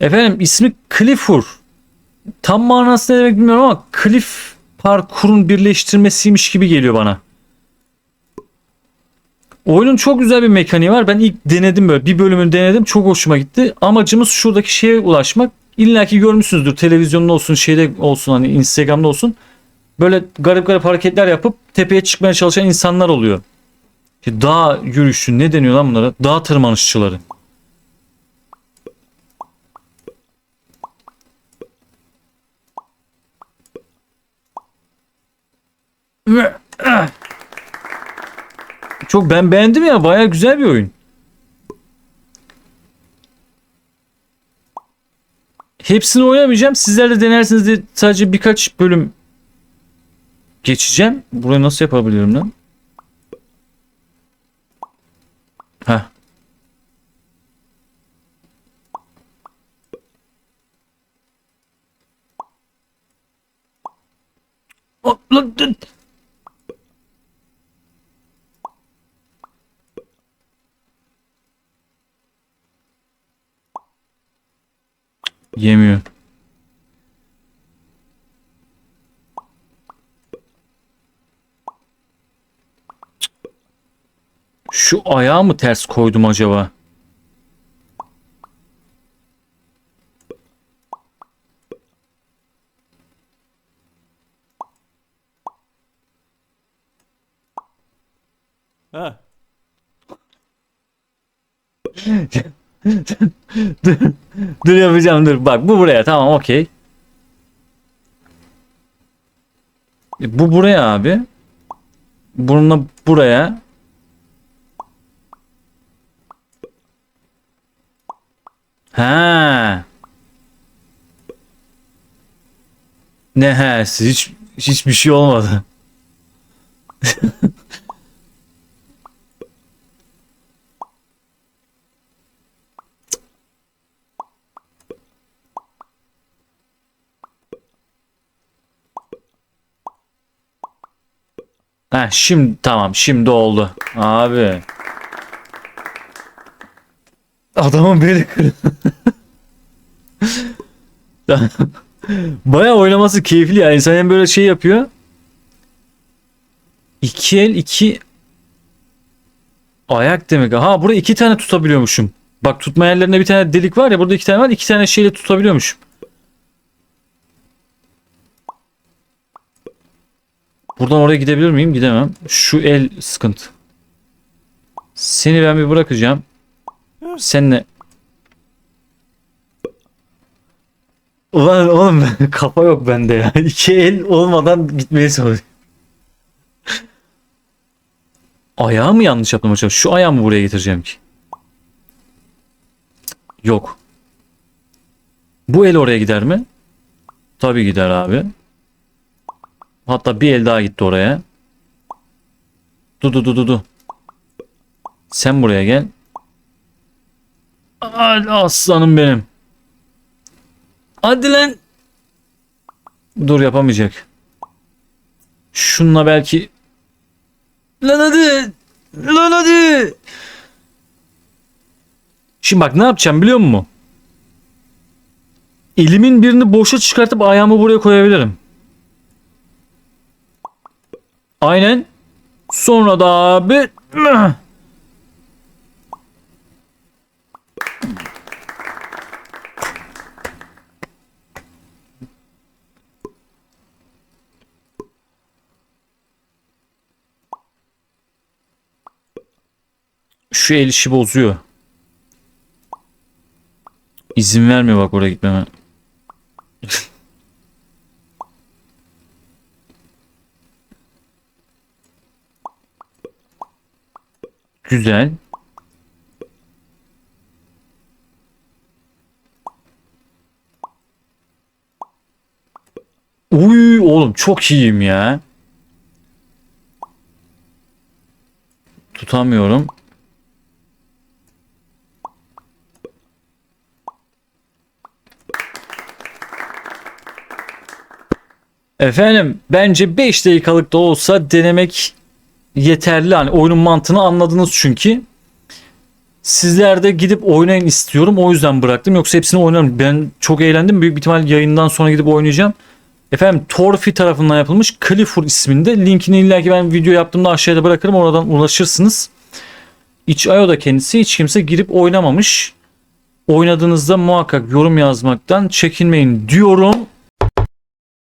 Efendim ismi Clifford. Tam manası ne demek bilmiyorum ama Cliff parkurun birleştirmesiymiş gibi geliyor bana. Oyunun çok güzel bir mekaniği var. Ben ilk denedim böyle. Bir bölümünü denedim. Çok hoşuma gitti. Amacımız şuradaki şeye ulaşmak. İlla ki görmüşsünüzdür. Televizyonda olsun, şeyde olsun hani Instagram'da olsun. Böyle garip garip hareketler yapıp tepeye çıkmaya çalışan insanlar oluyor. İşte dağ yürüyüşü ne deniyor lan bunlara? Dağ tırmanışçıları. Çok ben beğendim ya. Baya güzel bir oyun. Hepsini oynamayacağım. Sizler de denersiniz diye sadece birkaç bölüm geçeceğim. Burayı nasıl yapabilirim lan? Heh. Hop, Yemiyor. Şu ayağı mı ters koydum acaba? Ha. dur, dur yapacağım dur. Bak bu buraya tamam okey. E, Bu buraya abi. Bununla buraya. Ha. Ne he hiç hiçbir şey olmadı. Ha şimdi tamam şimdi oldu. Abi. Adamın beli kırıldı. Baya oynaması keyifli ya. İnsan hem böyle şey yapıyor. İki el iki ayak demek. Ha burada iki tane tutabiliyormuşum. Bak tutma yerlerinde bir tane delik var ya burada iki tane var. iki tane şeyle tutabiliyormuşum. Buradan oraya gidebilir miyim? Gidemem. Şu el sıkıntı. Seni ben bir bırakacağım. Seninle Ulan oğlum kafa yok bende ya. İki el olmadan gitmeye çalışıyorum. Ayağı mı yanlış yaptım acaba? Şu ayağı mı buraya getireceğim ki? Yok. Bu el oraya gider mi? Tabii gider abi. Hatta bir el daha gitti oraya. Du du du du du. Sen buraya gel. Hadi aslanım benim. Hadi lan. Dur yapamayacak. Şunla belki. Lan hadi. Lan hadi. Şimdi bak ne yapacağım biliyor musun? Elimin birini boşa çıkartıp ayağımı buraya koyabilirim. Aynen. Sonra da abi Şu el işi bozuyor. İzin vermiyor bak oraya gitmeme. Güzel. Uy oğlum çok iyiyim ya. Tutamıyorum. Efendim bence 5 dakikalık da olsa denemek yeterli. Hani oyunun mantığını anladınız çünkü. Sizler de gidip oynayın istiyorum. O yüzden bıraktım. Yoksa hepsini oynarım. Ben çok eğlendim. Büyük ihtimal yayından sonra gidip oynayacağım. Efendim Torfi tarafından yapılmış Clifford isminde. Linkini illaki ben video yaptığımda aşağıda bırakırım. Oradan ulaşırsınız. İç.io da kendisi hiç kimse girip oynamamış. Oynadığınızda muhakkak yorum yazmaktan çekinmeyin diyorum.